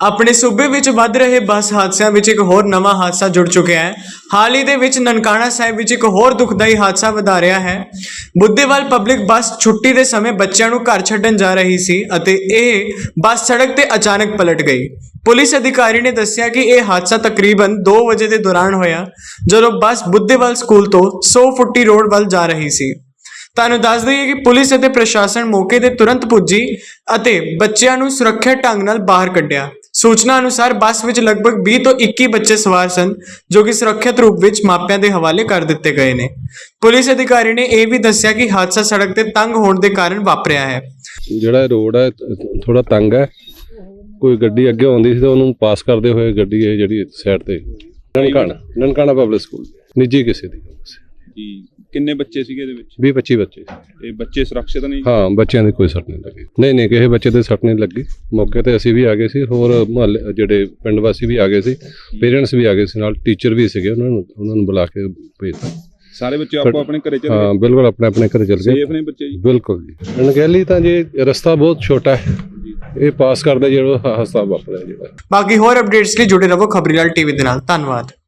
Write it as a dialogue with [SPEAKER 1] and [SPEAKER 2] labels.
[SPEAKER 1] ਆਪਣੇ ਸੂਬੇ ਵਿੱਚ ਵੱਧ ਰਹੇ ਬੱਸ ਹਾਦਸਿਆਂ ਵਿੱਚ ਇੱਕ ਹੋਰ ਨਵਾਂ ਹਾਦਸਾ ਜੁੜ ਚੁੱਕਿਆ ਹੈ। ਹਾਲ ਹੀ ਦੇ ਵਿੱਚ ਨਨਕਾਣਾ ਸਾਹਿਬ ਵਿੱਚ ਇੱਕ ਹੋਰ ਦੁਖਦਾਈ ਹਾਦਸਾ ਵਧਾ ਰਿਹਾ ਹੈ। ਬੁੱਧੇਵਾਲ ਪਬਲਿਕ ਬੱਸ ਛੁੱਟੀ ਦੇ ਸਮੇਂ ਬੱਚਿਆਂ ਨੂੰ ਘਰ ਛੱਡਣ ਜਾ ਰਹੀ ਸੀ ਅਤੇ ਇਹ ਬੱਸ ਸੜਕ ਤੇ ਅਚਾਨਕ ਪਲਟ ਗਈ। ਪੁਲਿਸ ਅਧਿਕਾਰੀ ਨੇ ਦੱਸਿਆ ਕਿ ਇਹ ਹਾਦਸਾ ਤਕਰੀਬਨ 2 ਵਜੇ ਦੇ ਦੌਰਾਨ ਹੋਇਆ, ਜਦੋਂ ਬੱਸ ਬੁੱਧੇਵਾਲ ਸਕੂਲ ਤੋਂ 100 ਫੁੱਟੀ ਰੋਡ ਵੱਲ ਜਾ ਰਹੀ ਸੀ। ਤੁਹਾਨੂੰ ਦੱਸ ਦਈਏ ਕਿ ਪੁਲਿਸ ਅਤੇ ਪ੍ਰਸ਼ਾਸਨ ਮੌਕੇ ਤੇ ਤੁਰੰਤ ਪੁੱਜੀ ਅਤੇ ਬੱਚਿਆਂ ਨੂੰ ਸੁਰੱਖਿਅਤ ਢੰਗ ਨਾਲ ਬਾਹਰ ਕੱਢਿਆ। ਸੂਚਨਾ ਅਨੁਸਾਰ ਬੱਸ ਵਿੱਚ ਲਗਭਗ 20 ਤੋਂ 21 ਬੱਚੇ ਸਵਾਰ ਸਨ, ਜੋ ਕਿ ਸੁਰੱਖਿਅਤ ਰੂਪ ਵਿੱਚ ਮਾਪਿਆਂ ਦੇ ਹਵਾਲੇ ਕਰ ਦਿੱਤੇ ਗਏ ਨੇ। ਪੁਲਿਸ ਅਧਿਕਾਰੀ ਨੇ ਇਹ ਵੀ ਦੱਸਿਆ ਕਿ ਹਾਦਸਾ ਸੜਕ ਤੇ ਤੰਗ ਹੋਣ ਦੇ ਕਾਰਨ ਵਾਪਰਿਆ ਹੈ।
[SPEAKER 2] ਜਿਹੜਾ ਰੋਡ ਹੈ ਥੋੜਾ ਤੰਗ ਹੈ। ਕੋਈ ਗੱਡੀ ਅੱਗੇ ਆਉਂਦੀ ਸੀ ਤਾਂ ਉਹਨੂੰ ਪਾਸ ਕਰਦੇ ਹੋਏ ਗੱਡੀ ਹੈ ਜਿਹੜੀ ਸਾਈਡ ਤੇ ਨਨਕਾਣਾ ਨਨਕਾਣਾ ਪਬਲਿਕ ਸਕੂਲ ਨਿੱਜੀ ਕਿਸੇ ਦੀ।
[SPEAKER 3] ਜੀ ਕਿੰਨੇ ਬੱਚੇ ਸੀਗੇ ਇਹਦੇ ਵਿੱਚ?
[SPEAKER 2] 20 25 ਬੱਚੇ।
[SPEAKER 3] ਇਹ ਬੱਚੇ ਸੁਰੱਖਿਅਤ ਨਹੀਂ
[SPEAKER 2] ਹਾਂ ਬੱਚਿਆਂ ਦੇ ਕੋਈ ਸੱਟ ਨਹੀਂ ਲੱਗੀ। ਨਹੀਂ ਨਹੀਂ ਕਿਸੇ ਬੱਚੇ ਦੇ ਸੱਟ ਨਹੀਂ ਲੱਗੀ। ਮੌਕੇ ਤੇ ਅਸੀਂ ਵੀ ਆ ਗਏ ਸੀ। ਹੋਰ ਮੁਹੱਲੇ ਜਿਹੜੇ ਪਿੰਡ ਵਾਸੀ ਵੀ ਆ ਗਏ ਸੀ ਪੇਰੈਂਟਸ ਵੀ ਆ ਗਏ ਸੀ ਨਾਲ ਟੀਚਰ ਵੀ ਸੀਗੇ ਉਹਨਾਂ ਨੂੰ ਉਹਨਾਂ ਨੂੰ ਬੁਲਾ ਕੇ ਭੇਜਤਾ।
[SPEAKER 3] ਸਾਰੇ ਬੱਚੇ ਆਪੋ ਆਪਣੇ ਘਰੇ ਚਲੇ
[SPEAKER 2] ਹਾਂ ਬਿਲਕੁਲ ਆਪਣੇ ਆਪਣੇ ਘਰੇ ਚਲ ਗਏ।
[SPEAKER 3] ਸੇਫ ਨੇ ਬੱਚੇ ਜੀ?
[SPEAKER 2] ਬਿਲਕੁਲ ਜੀ। ਅਣਗਹਿਲੀ ਤਾਂ ਜੀ ਰਸਤਾ ਬਹੁਤ ਛੋਟਾ ਹੈ। ਇਹ ਪਾਸ ਕਰਦੇ ਜਿਹੜਾ ਹਸਤਾ ਵਾਪਰਿਆ ਜਿਹੜਾ।
[SPEAKER 1] ਬਾਕੀ ਹੋਰ ਅਪਡੇਟਸ ਲਈ ਜੁੜੇ ਰਹੋ ਖਬਰੀਲਾਲ ਟੀਵੀ ਦੇ ਨਾਲ। ਧੰਨਵਾਦ।